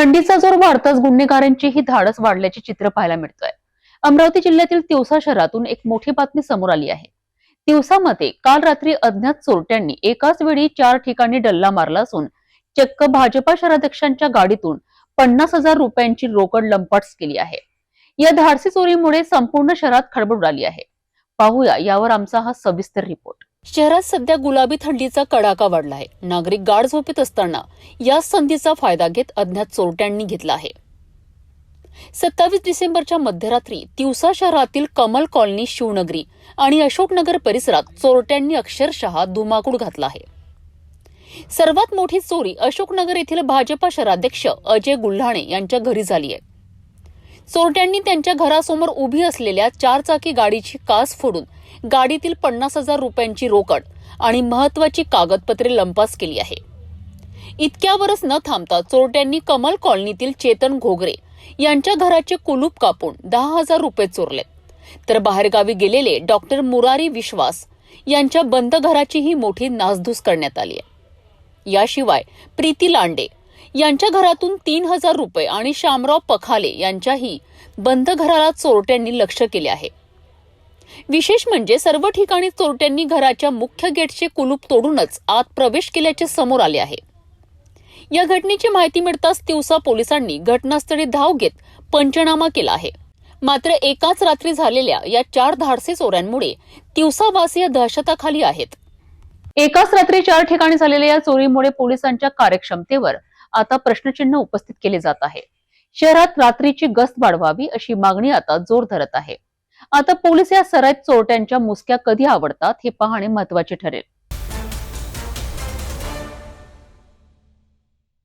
थंडीचा जोर वाढताच गुन्हेगारांची ही धाडस वाढल्याचे चित्र पाहायला मिळतोय. अमरावती जिल्ह्यातील तिवसा शहरातून एक मोठी बातमी समोर आली आहे. तिवसामध्ये काल रात्री अज्ञात चोरट्यांनी एकाच वेळी चार ठिकाणी डल्ला मारला असून चक्क भाजपा शहराध्यक्षांच्या गाडीतून पन्नास हजार रुपयांची रोकड लंपाट्स केली आहे. या धाडसी चोरीमुळे संपूर्ण शहरात खळबळ उडाली आहे. पाहूया यावर आमचा हा सविस्तर रिपोर्ट. शहरात सध्या गुलाबी थंडीचा कडाका वाढला आहे नागरिक गाढ झोपेत असताना या संधीचा फायदा घेत अज्ञात चोरट्यांनी घेतला आहे. सत्तावीस डिसेंबरच्या मध्यरात्री तिवसा शहरातील कमल कॉलनी शिवनगरी आणि अशोकनगर परिसरात चोरट्यांनी अक्षरशः धुमाकूळ घातला आहे. सर्वात मोठी चोरी अशोकनगर येथील भाजपा शहराध्यक्ष अजय गुल्हाणे यांच्या घरी झाली आहे. चोरट्यांनी त्यांच्या घरासमोर उभी असलेल्या चारचाकी गाडीची कास फोडून गाडीतील पन्नास हजार रुपयांची रोकड आणि महत्वाची कागदपत्रे लंपास केली आहे. इतक्यावरच न थांबता चोरट्यांनी कमल कॉलनीतील चेतन घोगरे यांच्या घराचे कुलूप कापून दहा हजार रुपये चोरले. तर बाहेरगावी गेलेले डॉक्टर मुरारी विश्वास यांच्या बंद घराचीही मोठी नासधूस करण्यात आली आहे. याशिवाय प्रीती लांडे यांच्या घरातून तीन हजार रुपये आणि शामराव पखाले यांच्याही बंद घराला चोरट्यांनी लक्ष केले आहे. विशेष म्हणजे सर्व ठिकाणी चोरट्यांनी घराच्या मुख्य गेटचे कुलूप तोडूनच आत प्रवेश केल्याचे समोर आले आहे. या घटनेची माहिती मिळताच तिवसा पोलिसांनी घटनास्थळी धाव घेत पंचनामा केला आहे. मात्र एकाच रात्री झालेल्या या चार धाडसी चोऱ्यांमुळे तिवसावासीय दहशताखाली आहेत. एकाच रात्री चार ठिकाणी झालेल्या या चोरीमुळे पोलिसांच्या कार्यक्षमतेवर आता प्रश्नचिन्ह उपस्थित केले जात आहे. शहरात रात्रीची गस्त वाढवावी अशी मागणी आता जोर धरत आहे. आता पोलीस या सराईत चोरट्यांच्या मुसक्या कधी आवडतात हे पाहणे महत्त्वाचे ठरेल.